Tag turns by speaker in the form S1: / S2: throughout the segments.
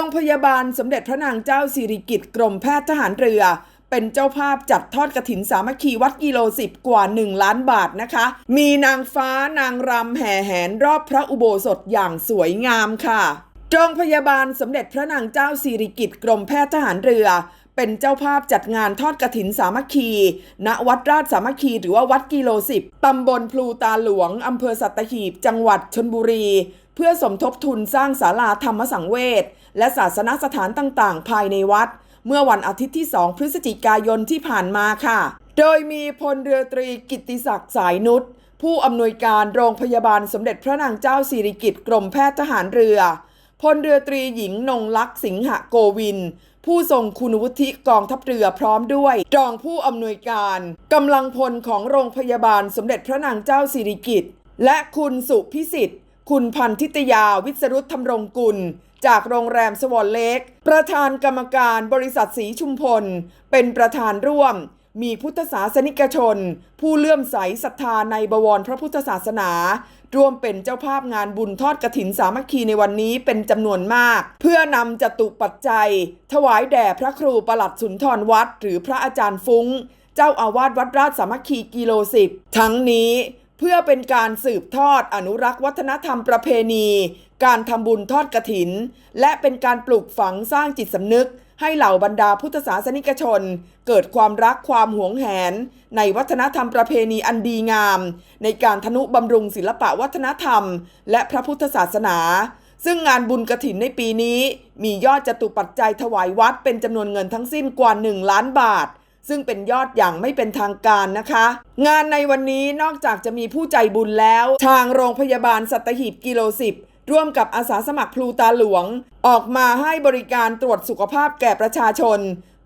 S1: รงพยาบาลสมเด็จพระนางเจ้าสิริกิติ์กรมแพทย์ทหารเรือ เป็นเจ้าภาพจัดทอดกระถินสามัคคีวัดกิโลสิบกว่า 1 ล้านบาทนะคะ มีนางฟ้านางรำแห่แหนรอบพระอุโบสถอย่างสวยงามค่ะโรงพยาบาลสมเด็จพระนางเจ้าสิริกิติ์กรมแพทย์ทหารเรือ เป็นเจ้าภาพจัดงานทอดกระถินสามัคคี ณ วัดราชสามัคคี หรือว่าวัดกิโลสิบตำบลพลูตาหลวง อำเภอสัตหีบ จังหวัดชนบุรี เพื่อสมทบทุนสร้างศาลาธรรมสังเวช และศาสนสถานต่าง ๆ ภายในวัด เมื่อวันอาทิตย์ที่ 2 พฤศจิกายนที่ผ่านมาค่ะ โดยมีพลเรือตรีกิติศักดิ์สายนุชผู้อำนวยการโรงพยาบาลสมเด็จพระนางเจ้าสิริกิติ์กรมแพทย์ทหารเรือ พลเรือตรีหญิงนงลักษ์สิงหโกวิน ผู้ทรงคุณวุฒิกองทัพเรือพร้อมด้วย รองผู้อำนวยการกำลังพลของโรงพยาบาลสมเด็จพระนางเจ้าสิริกิติ์และคุณสุพิสิทธิ์ คุณพันธิตยาวิสรุตธรรมรงกุล จากโรงแรมสวอลเล็ก ประธานกรรมการบริษัทสีชุมพล เป็นประธานร่วม มีพุทธศาสนิกชน ผู้เลื่อมใสศรัทธาในบวรพระพุทธศาสนา ร่วมเป็นเจ้าภาพงานบุญทอดกระถินสามัคคีในวันนี้เป็นจำนวนมาก เพื่อนำจตุปัจจัย ถวายแด่พระครูประหลัดสุนทรวัด หรือพระอาจารย์ฟุ้ง เจ้าอาวาสวัดราชสามัคคีกิโลสิบทั้งนี้เพื่อเป็นการสืบทอดอนุรักษ์วัฒนธรรมประเพณี การทำบุญทอดกระถิน และเป็นการปลูกฝังสร้างจิตสำนึก ให้เหล่าบรรดาพุทธศาสนิกชน เกิดความรักความหวงแหน ในวัฒนธรรมประเพณีอันดีงาม ในการทนุบำรุงศิลปะวัฒนธรรม และพระพุทธศาสนา ซึ่งงานบุญกระถินในปีนี้ มียอดจตุปัจจัยถวายวัดเป็นจำนวนเงินทั้งสิ้นกว่า 1 ล้านบาทซึ่งเป็นยอดอย่างไม่เป็นทางการนะคะ งานในวันนี้นอกจากจะมีผู้ใจบุญแล้ว ทางโรงพยาบาลสัตหีบกิโลสิบ ร่วมกับอาสาสมัครพลูตาหลวง ออกมาให้บริการตรวจสุขภาพแก่ประชาชน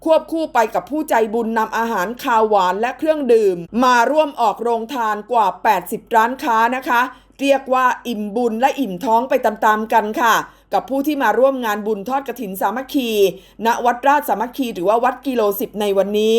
S1: ควบคู่ไปกับผู้ใจบุญนำอาหารคาวหวานและเครื่องดื่ม มาร่วมออกโรงทานกว่า 80 ร้านค้านะคะ เรียกว่าอิ่มบุญและอิ่มท้องไปตามๆกันค่ะ กับผู้ที่มาร่วมงานบุญทอดกระถินสามัคคี ณวัดราชสามัคคีหรือว่าวัดกิโลสิบในวันนี้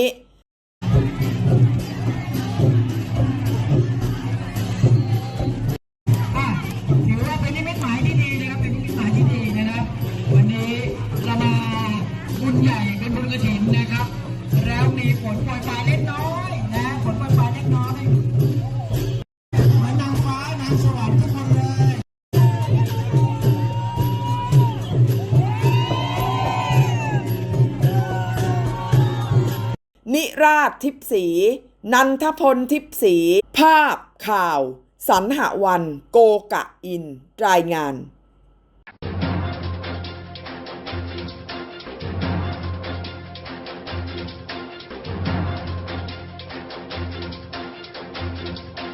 S2: แล้วมีฝนโปรยปลายเล็กน้อยนะฝนโปรยปลายเล็กน้อยเหมือนนางฟ้านางสวรรค์ทุกคนเลย
S1: นิราชทิพสี นันทพลทิพสี ภาพข่าว สันหวัน โกกะอิน รายงาน